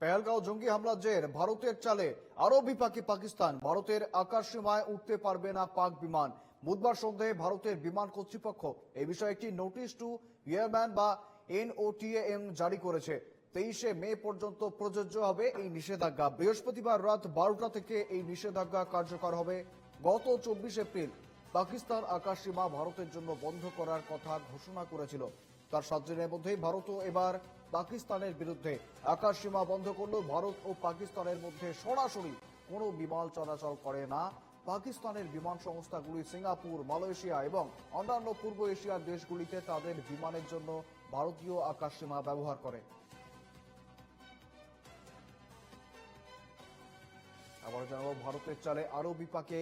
পেহেলগাঁও জঙ্গি হামলার জের ভারতের চালে। আরও বিপাকে পাকিস্তান। ভারতের আকাশ সীমায় উঠতে পারবে না পাক বিমান। বুধবার সন্ধ্যায় ভারতের বিমান কর্তৃপক্ষ এই বিষয়ে একটি নোটিশ টু এয়ারম্যান বা এনওটিএম জারি করেছে। তেইশে মে পর্যন্ত প্রযোজ্য হবে এই নিষেধাজ্ঞা। বৃহস্পতিবার রাত বারোটা থেকে এই নিষেধাজ্ঞা কার্যকর হবে। গত চব্বিশ এপ্রিল পাকিস্তান আকাশ সীমা ভারতের জন্য বন্ধ করার কথা ঘোষণা করেছিল। তার সাত দিনের মধ্যেই ভারতও এবার পাকিস্তানের বিরুদ্ধে। আকাশ সীমা বন্ধ করল ভারত ও পাকিস্তানের মধ্যে সরাসরি কোনো বিমান চলাচল করে না। পাকিস্তানের বিমান সংস্থাগুলি সিঙ্গাপুর, মালয়েশিয়া এবং অন্যান্য পূর্ব এশিয়ার দেশগুলিতে তাদের বিমানের জন্য ভারতীয় আকাশ সীমা ব্যবহার করে। আবার জানাব, ভারতের চালে আরও বিপাকে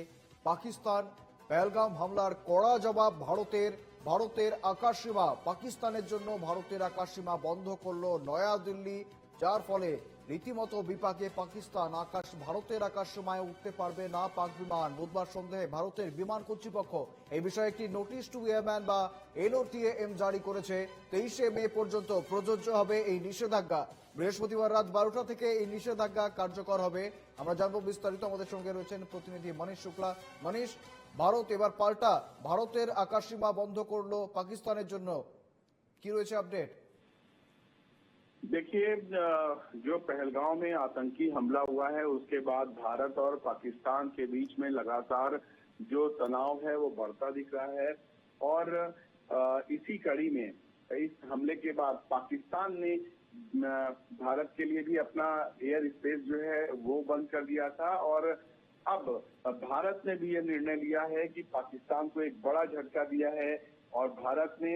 পাকিস্তান। পেহেলগাম হামলার কড়া জবাব ভারতের। ভারতের আকাশ সীমা পাকিস্তানের জন্য ভারতের আকাশ সীমা বন্ধ করল নয়াদিল্লি, যার ফলে রীতিমতো বিপাকে পাকিস্তান আকাশ ভারতের আকাশ সীমায় উঠতে পারবে না পাক বিমান। বুধবার সন্ধ্যায় ভারতের বিমান কর্তৃপক্ষ এই বিষয়ে একটি নোটিশ টু এয়ারম্যান বা এনওটিএম জারি করেছে। তেইশে মে পর্যন্ত প্রযোজ্য হবে এই নিষেধাজ্ঞা। বৃহস্পতিবার রাত বারোটা থেকে এই নিষেধাজ্ঞা কার্যকর হবে। আমরা জানব বিস্তারিত। আমাদের সঙ্গে রয়েছেন প্রতিনিধি মনীষ শুক্লা। মনীষ ভারত এবার পাল্টা ভারতের আকাশ সীমা বন্ধ করলো পাকিস্তানের জন্য কি রয়েছে আপডেট देखिए अ, जो पहलगांव में आतंकी हमला हुआ है उसके बाद भारत और पाकिस्तान के बीच में लगातार जो तनाव है वो बढ़ता दिख रहा है और अ, इसी कड़ी में इस हमले के बाद पाकिस्तान ने अ, भारत के लिए भी अपना एयर स्पेस जो है वो बंद कर दिया था और अब भारत ने भी यह निर्णय लिया है कि पाकिस्तान को एक बड़ा झटका दिया है और भारत ने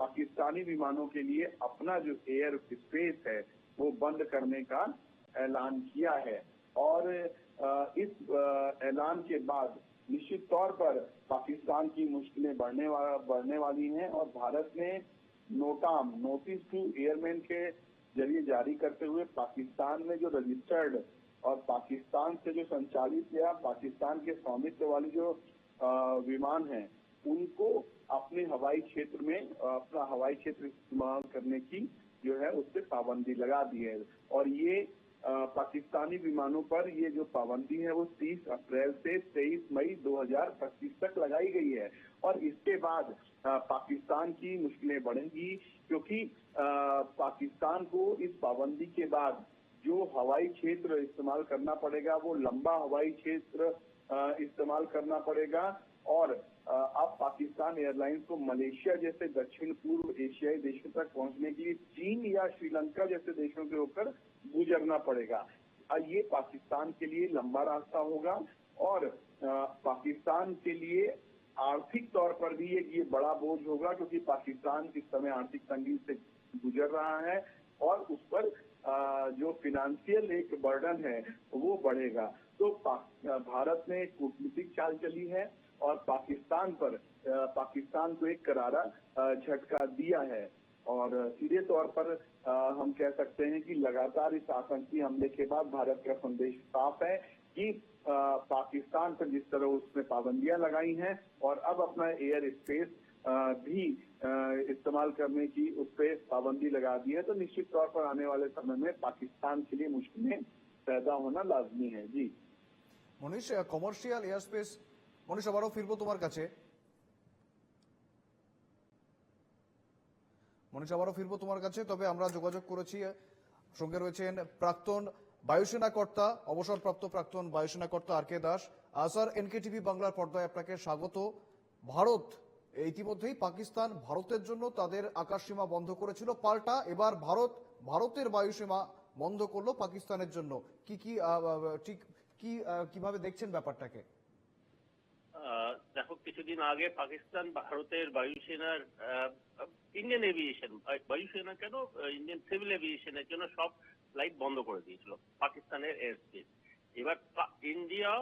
पाकिस्तानी विमानों के लिए अपना जो एयर स्पेस है वो बंद करने का ऐलान किया है। और इस ऐलान के बाद निश्चित तौर पर पाकिस्तान की मुश्किलें बढ़ने वा, बढ़ने वाली हैं और भारत ने नोटाम नोटिस टू एयरमैन के ज़रिए जारी करते हुए पाकिस्तान में जो रजिस्टर्ड और पाकिस्तान से जो संचालित या पाकिस्तान के स्वामित्व वाली जो विमान हैं, उनको अपने हवाई क्षेत्र में अपना हवाई क्षेत्र इस्तेमाल करने की जो है उस पर पाबंदी लगा दी है। और ये पाकिस्तानी विमानों पर ये जो पाबंदी है वो 30 अप्रैल से 23 मई 2025 तक लगाई गई है। और इसके बाद पाकिस्तान की मुश्किलें बढ़ेंगी क्योंकि पाकिस्तान को इस पाबंदी के बाद जो हवाई क्षेत्र इस्तेमाल करना पड़ेगा, वो लंबा हवाई क्षेत्र इस्तेमाल करना पड़ेगा। और अब पाकिस्तान एयरलाइंस को मलेशिया जैसे दक्षिण पूर्व एशियाई देशों तक पहुँचने के लिए चीन या श्रीलंका जैसे देशों के होकर गुजरना पड़ेगा। ये पाकिस्तान के लिए लंबा रास्ता होगा और पाकिस्तान के लिए आर्थिक तौर पर भी ये बड़ा बोझ होगा, क्योंकि पाकिस्तान इस समय आर्थिक तंगी से गुजर रहा है और उस पर जो फिनेंशियल एक बर्डन है, वो बढ़ेगा। तो भारत ने कूटनीतिक चाल चली है और पाकिस्तान पर पाकिस्तान को एक करारा झटका दिया है। और सीधे तौर पर हम कह सकते हैं कि लगातार इस आतंकी हमले के बाद भारत का संदेश साफ़ है कि पाकिस्तान पर जिस तरह उसने पाबंदियाँ लगाई हैं और अब अपना एयर स्पेस भी अ, इस्तेमाल करने की उस पर पाबंदी लगा दी है तो निश्चित तौर पर आने वाले समय में पाकिस्तान के लिए मुश्किलें पैदा होना लाजमी है जी মনীষ কমার্শিয়াল এয়ারস্পেস মনীষ আবারও ফিরবো তোমার কাছে মনীষ আবারও ফিরবো তোমার কাছে তবে আমরা যোগাযোগ করেছি সঙ্গে রয়েছেন প্রাক্তন বায়ুসেনা কর্তা অবসরপ্রাপ্ত প্রাক্তন বায়ুসেনা কর্তা আর কে দাস আসার এনকেটিভি বাংলার পর্দায় আপনাকে স্বাগত ভারত ইতিমধ্যেই পাকিস্তান ভারতের জন্য তাদের আকাশসীমা বন্ধ করেছিল, পাল্টা। এবার ভারত, ভারতের বায়ুসীমা বন্ধ করল পাকিস্তানের জন্য। কি কি ঠিক কি কীভাবে দেখছেন ব্যাপারটাকে? দেখো, কিছুদিন আগে পাকিস্তান ভারতের বায়ুসেনার ইন্ডিয়ান এভিয়েশন বায়ুসেনা কেন ইন্ডিয়ান সিভিল এভিয়েশনের জন্য সব ফ্লাইট বন্ধ করে দিয়েছিল, পাকিস্তানের এয়ার স্পেস এবার ইন্ডিয়া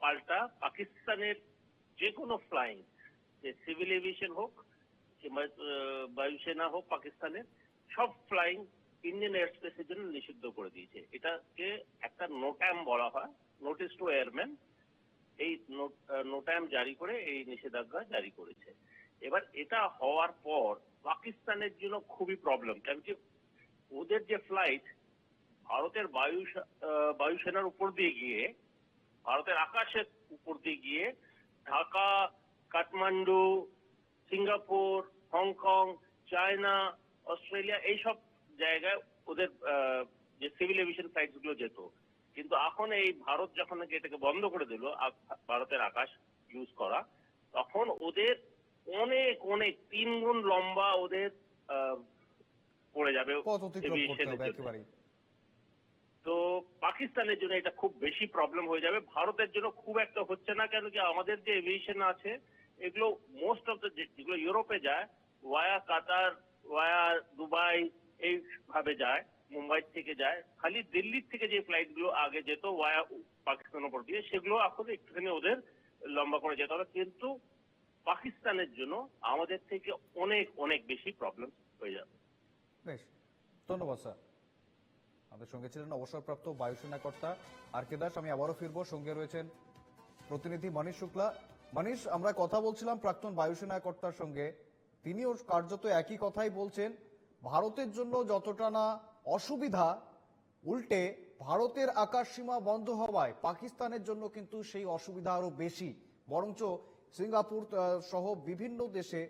পাল্টা, পাকিস্তানের যে কোনো ফ্লাইং যে সিভিল এভিয়েশন হোক কিংবা বায়ুসেনা হোক, পাকিস্তানের, সব ফ্লাইং ইন্ডিয়ান এয়ার স্পেসের জন্য নিষিদ্ধ করে দিয়েছে। এটাকে একটা নোট্যাম বলা হয়, নোটিস টু এয়ারম্যান। এই নোটাম জারি করে, এই নিষেধাজ্ঞা জারি করেছে। এবার এটা হওয়ার পর পাকিস্তানের জন্য খুবই প্রবলেম কারণ কি ওদের যে ফ্লাইট ভারতের বায়ু বায়ুসেনার উপর দিয়ে গিয়ে, ভারতের আকাশের উপর দিয়ে গিয়ে Dhaka Kathmandu Singapore Hong Kong China Australia এইসব জায়গায় ওদের যে সিভিল এভিয়েশন ফ্লাইটসগুলো যেত। কিন্তু এখন এই ভারত যখন নাকি এটাকে বন্ধ করে দিল ভারতের আকাশ ইউজ করা তখন ওদের অনেক অনেক তিন গুণ লম্বা ওদের পড়ে যাবে তো পাকিস্তানের জন্য এটা খুব বেশি প্রবলেম হয়ে যাবে। ভারতের জন্য খুব একটা হচ্ছে না কেন কি আমাদের যে এভিয়েশন আছে এগুলো মোস্ট অফ দ্য যেগুলো ইউরোপে যায় ওয়ায়া কাতার ওয়ায়া দুবাই এইভাবে যায়, মুম্বাই থেকে যায়, খালি দিল্লির থেকে যে ফ্লাইটগুলো আগে যেত ওয়ায়া পাকিস্তান উপর দিয়ে, সেগুলো এখন একটুখানি ওদের লম্বা করে যেতে। হবে কিন্তু পাকিস্তানের জন্য আমাদের থেকে অনেক অনেক বেশি প্রবলেম হয়ে যাবে। বেশ, ধন্যবাদ স্যার। আমাদের সঙ্গে ছিলেন অবসরপ্রাপ্ত বায়ুসেনা কর্তা আর কে দাস। আমি আবারও ফিরবো। সঙ্গে রয়েছেন প্রতিনিধি মনীষ শুক্লা। মনীষ আমরা কথা বলছিলাম প্রাক্তন বায়ুসেনা কর্তার সঙ্গে তিনিও কার্যত একই কথাই বলছেন ভারতের জন্য যতটা না অসুবিধা উল্টে ভারতের আকাশ সীমা বন্ধ হওয়ায় পাকিস্তানের জন্য কিন্তু সেই অসুবিধা আরো বেশি বরঞ্চ সিঙ্গাপুর আহ, সহ বিভিন্ন দেশে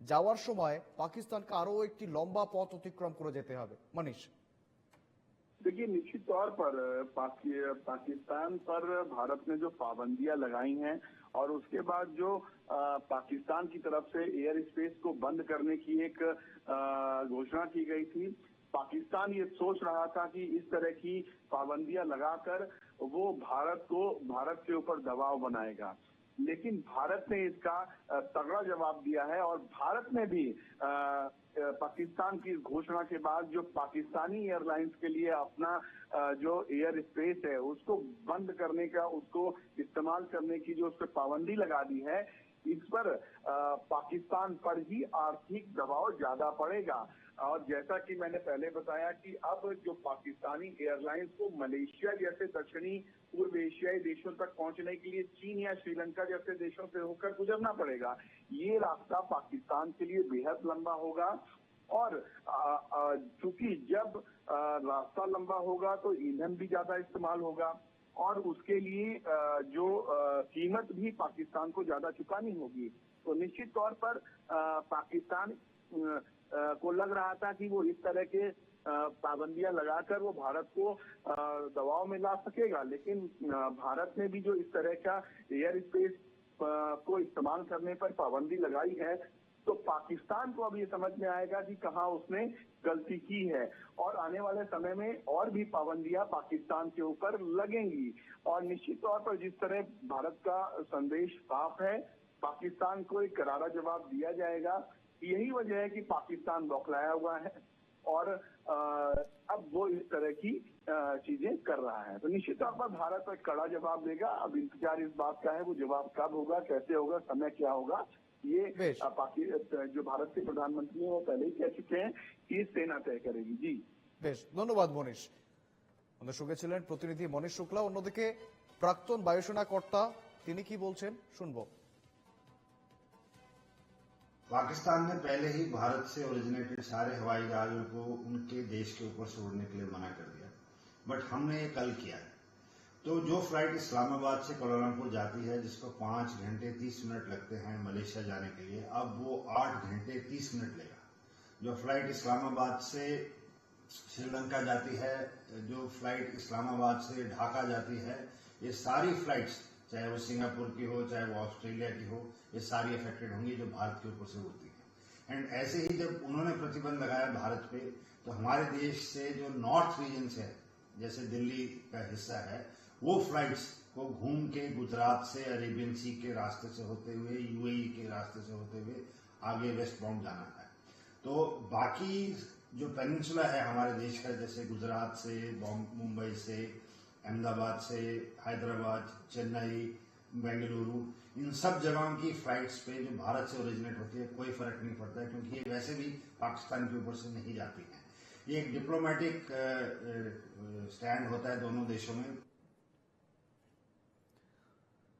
যাওয়ার সময় পাকিস্তানকে আরো একটি লম্বা পথ অতিক্রম করে যেতে হবে মনীষ देखिए निश्चित तौर पर पाकि, पाकिस्तान पर भारत ने जो पाबंदियां लगाई हैं और उसके बाद जो आ, पाकिस्तान की तरफ़ से एयर स्पेस को बंद करने की एक घोषणा की गई थी। पाकिस्तान ये सोच रहा था कि इस तरह की पाबंदियाँ लगाकर वो भारत को भारत के ऊपर दबाव बनाएगा। लेकिन भारत ने इसका तगड़ा जवाब दिया है और भारत ने भी पाकिस्तान की घोषणा के बाद जो पाकिस्तानी एयरलाइंस के लिए अपना जो एयर स्पेस है, उसको बंद करने का, उसको इस्तेमाल करने की जो उस पर पाबंदी लगा दी है, इस पर पाकिस्तान पर ही आर्थिक दबाव ज़्यादा पड़ेगा। और जैसा कि मैंने पहले बताया कि अब जो पाकिस्तानी एयरलाइंस को मलेशिया जैसे दक्षिणी पूर्व एशियाई देशों तक पहुँचने के लिए चीन या श्रीलंका जैसे देशों से होकर गुजरना पड़ेगा, ये रास्ता पाकिस्तान के लिए बेहद लंबा होगा। और चूँकि जब रास्ता लंबा होगा तो ईंधन भी ज़्यादा इस्तेमाल होगा और उसके लिए जो कीमत भी पाकिस्तान को ज़्यादा चुकानी होगी तो निश्चित तौर पर पाकिस्तान को लग रहा था कि वो इस तरह के पाबंदियाँ लगाकर वो भारत को दबाव में ला सकेगा। लेकिन भारत ने भी जो इस तरह का एयर स्पेस को इस्तेमाल करने पर पाबंदी लगाई है तो पाकिस्तान को अब ये समझ में आएगा कि कहाँ उसने गलती की है। और आने वाले समय में और भी पाबंदियाँ पाकिस्तान के ऊपर लगेंगी। और निश्चित तौर पर जिस तरह भारत का संदेश साफ़ है, पाकिस्तान को एक करारा जवाब दिया जाएगा। यही वजह है कि पाकिस्तान बौखलाया हुआ है और अ, अब वो इस तरह की अ, चीजें कर रहा है तो निश्चित तौर पर भारत एक कड़ा जवाब देगा अब इंतजार इस बात का है वो जवाब कब होगा कैसे होगा समय क्या होगा ये बेश। अ, पाकि अ, जो भारत के प्रधानमंत्री हैं वो पहले ही कह चुके हैं कि सेना तय करेगी जी বেশ ধন্যবাদ মনীষ আমাদের সঙ্গে ছিলেন প্রতিনিধি মনীষ শুক্লা অন্যদিকে প্রাক্তন বায়ুসেনা কর্তা তিনি কি বলছেন শুনবো पाकिस्तान ने पहले ही भारत से ओरिजिनेटेड सारे हवाई जहाजों को उनके देश के ऊपर छोड़ने के लिए मना कर दिया। बट हमने ये कल किया है। तो जो फ़्लाइट इस्लामाबाद से कोलालमपुर जाती है, जिसको पाँच घंटे तीस मिनट लगते हैं मलेशिया जाने के लिए, अब वो आठ घंटे तीस मिनट लेगा। जो फ़्लाइट इस्लामाबाद से श्रीलंका जाती है, जो फ़्लाइट इस्लामाबाद से ढाका जाती है, ये सारी फ्लाइट्स चाहे वो सिंगापुर की हो, चाहे वो ऑस्ट्रेलिया की हो, ये सारी अफेक्टेड होंगी जो भारत के ऊपर से होती है। एंड ऐसे ही जब उन्होंने प्रतिबंध लगाया भारत पे तो हमारे देश से जो नॉर्थ रीजन है, जैसे दिल्ली का हिस्सा है, वो फ्लाइट्स को घूम के गुजरात से, अरेबियन सी के रास्ते से होते हुए यूएई के रास्ते से होते हुए आगे वेस्ट बाउंड जाना है। तो बाकी जो पेनिनसुला है हमारे देश का, जैसे गुजरात से मुंबई से अहमदाबाद से हैदराबाद, चेन्नई, बेंगलुरु, इन सब जगहों की फ्लाइट्स पे जो भारत से ओरिजिनेट होती है, कोई फ़र्क नहीं पड़ता है क्योंकि ये वैसे भी पाकिस्तान के ऊपर से नहीं जाती है। ये एक डिप्लोमेटिक स्टैंड होता है दोनों देशों में।